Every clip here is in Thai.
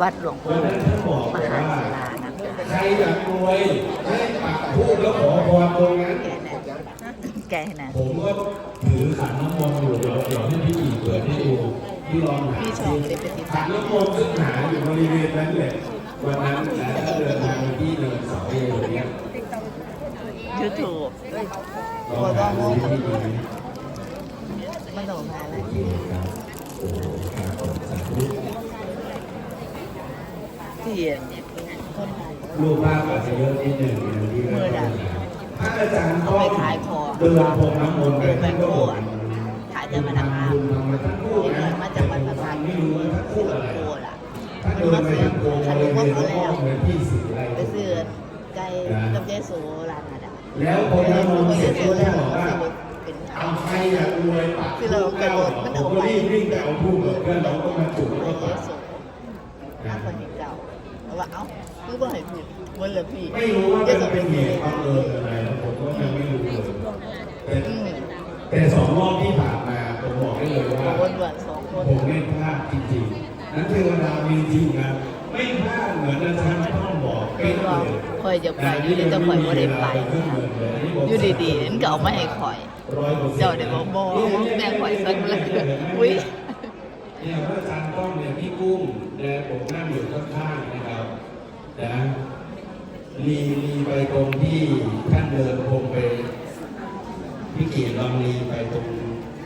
วัดหลวงปู่มหาศิลานะคะใครอยากรวยให้ปักทูบแล้วขอพรตรงนั้นแกนะผมก็ถือขันน้ำมนต์อยู่เดี๋ยวเดี๋ยวให้พี่อีเปิดให้ดูพี่ลองหาขันน้ำมนต์ซึ่งหาอยู่บริเวณนั้นแหละวันนั้นนะถ้าเดินทางไปที่เนินสาเอวอย่างเงี้ยยูทูบลองหาดูที่ดีมันโดนมาแล้ว ครับโอ้โหครับสาธุ ที่เห็นเนี่ยคนไทยรูปภาพอาจจะเยอะนิดหนึ่งอย่างที่มือดพระอาจารย์ก็เอาไปขายของเดินพรมน้ำมนต์ไปท่านก็บอกขายจะมาทำงานบุญทำมาทั้งคู่ที่นะเดินมาจากวัดพระธาตุไม่รู้ว่าทั้งคู่อะไรโคล่ะถ้าเดินไปทั้งโกบริเวณรอบๆเหมือนที่สิอะไรไปซื้อไก่กับเจสูร้านนั้นอะแล้วพอน้ำมนต์เสร็จก็ได้บอกว่าเป็นเอาใครอยากรวยปักคือเรากระโดดมันผเอามก็ไปรีบวิ่งไปเอาทูบกับเพื่อนเราก็มาจุดไปก็เจปักสูถ้าคนเห็นเก่าเพราะ ว่าเอ้าคือบ่ให้ผิดวันละพี่ไม่รู้ว่ามันเป็นเหตุบังเอิญอะไรนะผมก็ยังไม่รู้เลยแต่อืมแต่สองรอบที่ผ่านมาผมบอกได้เลยว่าวนวนสองคนผมไม่พลาดจริงๆ นั้นเทวดามีจริงนะไม่พลาดเหมือนอาจารย์ต้องบอกเป๊ะเลยคอยจะไปอยู่ดีแต่คอยบ่ได้ไปอยู่ดีๆนั่นก็เอามาให้คอย เจ้าเดี๋ยวบอกบอกแม่ข่อยสักเลยอุ๊ยเนี่ยพระอาจารย์ต้องเนี่ยพี่กุ้งและผมนั่งอยู่ข้างๆนะครับ นะลีลีไปตรงที่ท่านเดินพงไปพี่เกียรติลองลีไปตรง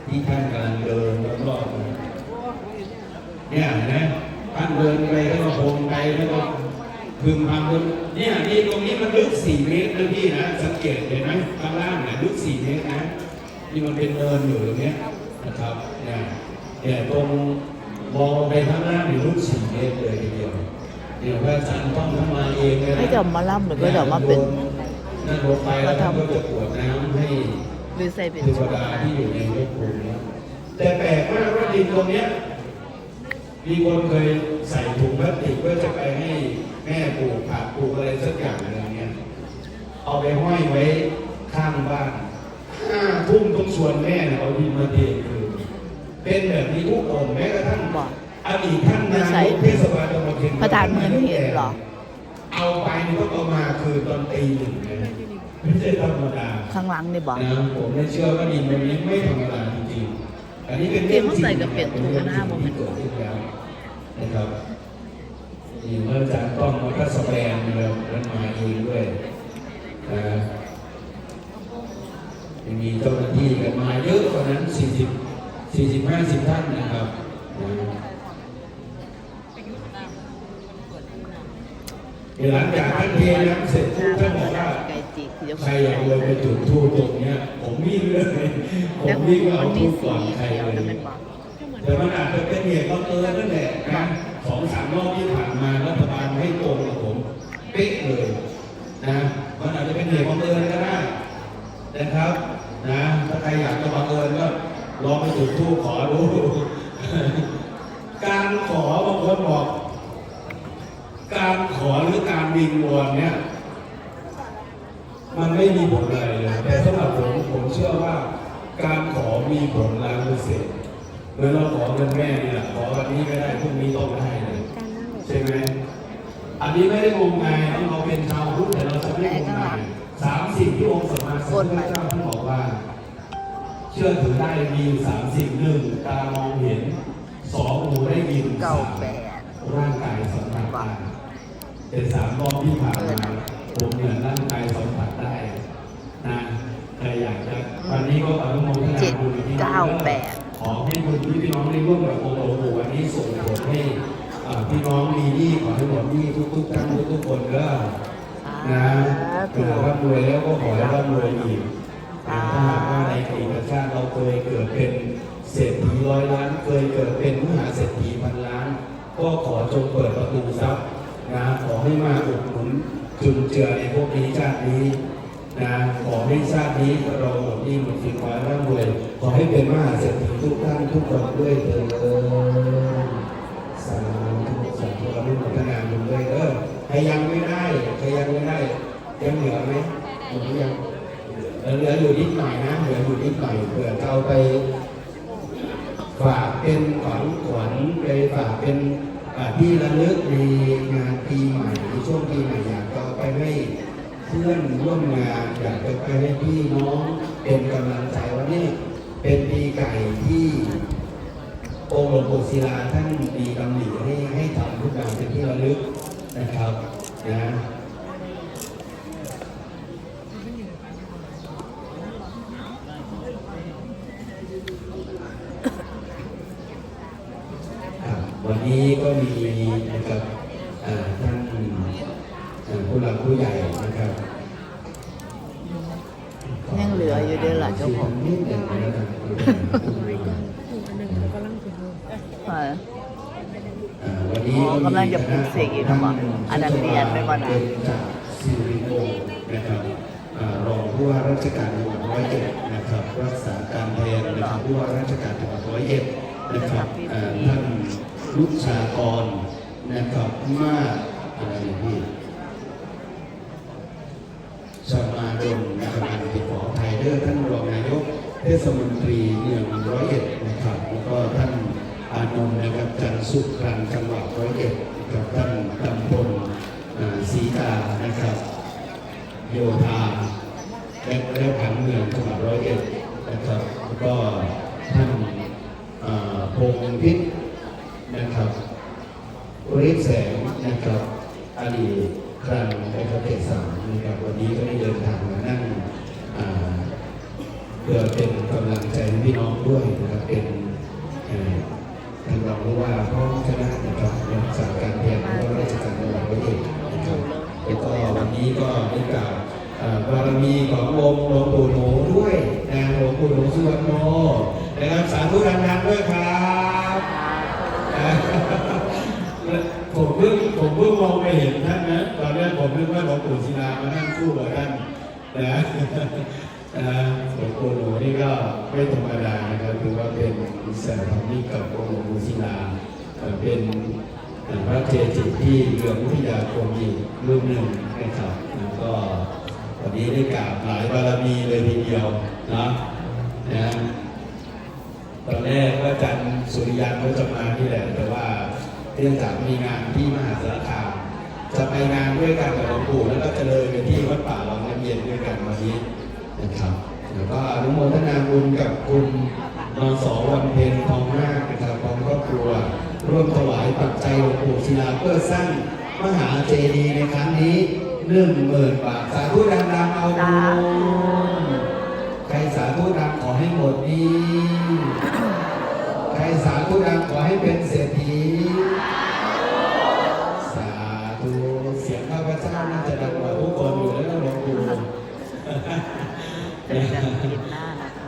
ที่ท่านกำลังเดินรอบๆนะเนี่ยนะท่านเดินไปแล้วก็พงไปแล้วก็พึมพำพึมเนี่ยนี่ตรงนี้มันลึกสี่เมตรนะพี่นะสังเกตเห็นไหมข้างล่างเนี่ยลึกสี่เมตรนะที่มันเป็นเนินอยู่ตรงนี้นะครับเนี่ยเนี่ยตรงมองไปข้างหน้ามีลูกสี่เมตรเลยทีเดียว เนี่ยพระอาจารย์ต้องทำมาเองเลยนะให้เดี๋ยวมาล่ำหรือก็เดี๋ยวมาเป็นนั่งรถไปแล้วท่านก็จะกรวดน้ำให้หรือใส่เป็นเทวดาที่อยู่ในรถภูมิเนี่ยแต่แปลกมากว่าดินตรงเนี้ยมีคนเคยใส่ถุงพลาสติกเพื่อจะไปให้แม่ปลูกผักปลูกอะไรสักอย่างหนึงเนี่ยเอาไปห้อยไว้ข้างบ้านห้าทุ่มต้องชวนแม่เนี่ยเอาดินมาเทคือเป็นแบบนี้ทุกองค์แม้กระทั่งบ อกอดีตท่านนายกเทศบาลตำบลเชียงพระธาตุเมืองเห็นเหรอ เอาไปนี่ต้องเอามาคือตอนตีหนึ่งนะไม่ใช่ธรรมดาข้างหลังนี่บอกนะผมไม่เชื่อว่าดินตรงนี้ไม่ธรรมดาจริงๆอันนี้เป็นเรื่องจริงเตรียมเข้าใส่กับเป็ดถุงหน้าบ่มันที่เกิดขึ้นแล้วนะครับมีพระอาจารย์ต้องมาก็สแปนเลยแล้วมาเองด้วยนะยังมีเจ้าหน้าที่กันมาเยอะกว่านั้น40 40 50ท่านนะครับนะ ดี๋ยวหลังจากท่านเทน้ำเสร็จปุ๊บท่านบอกว่าใครอยากรวยไปจุดทูปตรงเนี้ย ผมวิ่งเลยผมวิ่งก็เอานมีทูปสีก่อนใครเขียเลยแต่มันอาจจะเป็นเหตุบังเอิญนั่นแหละนะสองสามรอบที่ผ่านมารัฐบาลให้ตรงกับผมเป๊ะเลยนะมันอาจจะเป็นเหตุบังเอิญก็ได้นะครับนะถ้าใครอยากจะบังเอิญก็ลองไปจุดทูปขอดูการขอบางคนบอก หรือการวิงวอนเนี่ย มันไม่มีผลอะไรเลย แต่สำหรับผมผมเชื่อว่าการขอมีผลล้านเปอร์เซ็นต์เหมือนเราขอเงินแม่เนี่ยขอวันนี้ไม่ได้พรุ่งนี้ต้องได้เลยใช่ไหมอันนี้ไม่ได้งมงายนะเราเป็นชาวพุทธแต่เราจะไม่งมงายสามสิ่งที่องค์สมมาสัมพุทธเจ้าท่านบอกว่า เชื่อถือได้มีอยู่สามสิ่งหนึ่งตามองเห็นสองหูได้ยินเก้าสามแปดร่างกายสัมผัสได้ เป็นสามรอบที่ผ่านมาผมเนี่ยร่างกายสัมผัสได้นะใครอยากจะวันนี้ก็อนุโมทนาบุญกับพี่น้องขอให้คุณพี่น้องได้ร่วมกับองค์หลวงปู่วันนี้ส่งผลให้อ่าพี่น้องมีหนี้ขอให้หมดหนี้ทุกๆท่านทุกๆคนเด้อนะเกิดร่ำรวยแล้วก็ขอให้ร่ำรวยอีกถ้าหากว่าในอดีตชาติเราเคยเกิดเป็นเศรษฐีร้อยล้าน เคยเกิดเป็นมหาเศรษฐีพันล้าน ก็ขอจงเปิดประตูทรัพย์ นะขอให้มาอุดหนุนจุนเจือในพวกนี้ชาตินี้นะขอให้ชาตินี้เราหมดนี้หมดสินขอให้ร่ำรวยขอให้เป็นมหาเศรษฐีทุกท่านทุกคนด้วยเถิดสาธุสาธุอนุโมทนาบุญด้วยเด้อใครยังไม่ได้ใครยังไม่ได้ยังเหลือไหมหลือยังเหลืออยู่นิดหน่อยนะเหลืออยู่นิดหน่อยเผื่อเอาไปฝากเป็นของขวัญไปฝากเป็น ที่ระลึกในงานปีใหม่ในช่วงปีใหม่อยากจะไปให้เพื่อนร่วมงานอยากจะไปให้พี่น้องเป็นกำลังใจว่านี่เป็นปีไก่ที่องค์หลวงปู่ศิลาท่านมีตำริให้ให้ทำทุกอย่างเป็นที่ระลึกนะครับนะ ครับวั นี้ก็มีนะครับท่านผู้หลักผู้ใหญ่นะครับยังเหลืออยู่เด้อล่ะเจ้าของนิดหนึ่งนะครับวันนี้อ๋อกำลังจะปลูกเสกอีกแล้วเหรออันนั้นเรียนไปก่อนนะเป็นจากสิริวงศ์นะครับรองผู้ว่าราชการจังหวัดร้อยเอ็ดนะครับรักษาการแทนนะครับผู้ว่าราชการจังหวัดร้อยเอ็ดนะครับอ่าท่าน ลุชากรนะครับมากอะไรอย่างนี้ชาวมาดนนะครับอันติขอไทยเดอร์ท่านรองนายกเทศมนตรีเมืองร้อยเอ็ดนะครับ แล้วก็ท่านอานนท์นะครับจันทร์สุขรันจังหวัดร้อยเอ็ดนะครับท่านตำบลศรีกานะครับ โยธาและและผังเมืองจังหวัดร้อยเอ็ดนะครับ แล้วก็ท่านอ่าพงษ์พิษนะครับ ริบแสงนะครับอดีตครั้งนะครับเขตสามนะครับวันนี้ก็ได้เดินทางมานั่งอ่า เป็นกำลังใจให้พี่น้องด้วยนะครับเป็นเอ่อท่านรองผู้ว่าพร้อมคณะนะครับรักษาการแทนผู้ว่าราชการจังหวัดร้อยเอ็ดนะครับแล้วก็วันนี้ก็ได้กล่าวบารมีขององค์หลวงปู่หนูด้วยนะหลวงปู่หนูสุวรรณโนนะครับสาธุดังๆด้วยครับผมเพิ่งผมเพิ่งมองไปเห็นท่านนะตอนแรกผมนึกว่าหลวงปู่ศิลามานั่งคู่กับท่านนะนะ ปู่หนูนี่ก็ไม่ธรรมดานะครับถือว่าเป็นสถานีกับองค์หลวงปู่ศิลาเป็นพระเจจิที่เรืองวิทยาคมอีกรูปหนึ่งนะครับแล้วก็วันนี้ได้กราบหลายบารมีเลยทีเดียวนะนะตอนแรกว่าจารย์สุริยันเขาจะมาที่แหละแต่ว่าเนื่องจากมีงานที่มหาสารคามจะไปงานด้วยกันกับหลวงปู่แล้วก็จะเลยไปที่วัดป่าหลวงน้ำเย็นด้วยกันวันนี้นะครับ แล้วก็อนุโมทนาบุญกับคุณนสวันเพ็ญทองนาคนะครับพร้อมครอบครัว ร่วมถวายปัจจัยหลวงปู่ศิลาเพื่อสร้างมหาเจดีย์ในครั้งนี้หนึ่งหมื่นบาท สาธุดังๆเอาบุญใครสาธุดังขอให้หมดหนี้ ใครสาธุดังขอให้เป็นเศรษฐี เจอกันอาทิตย์หน้านะค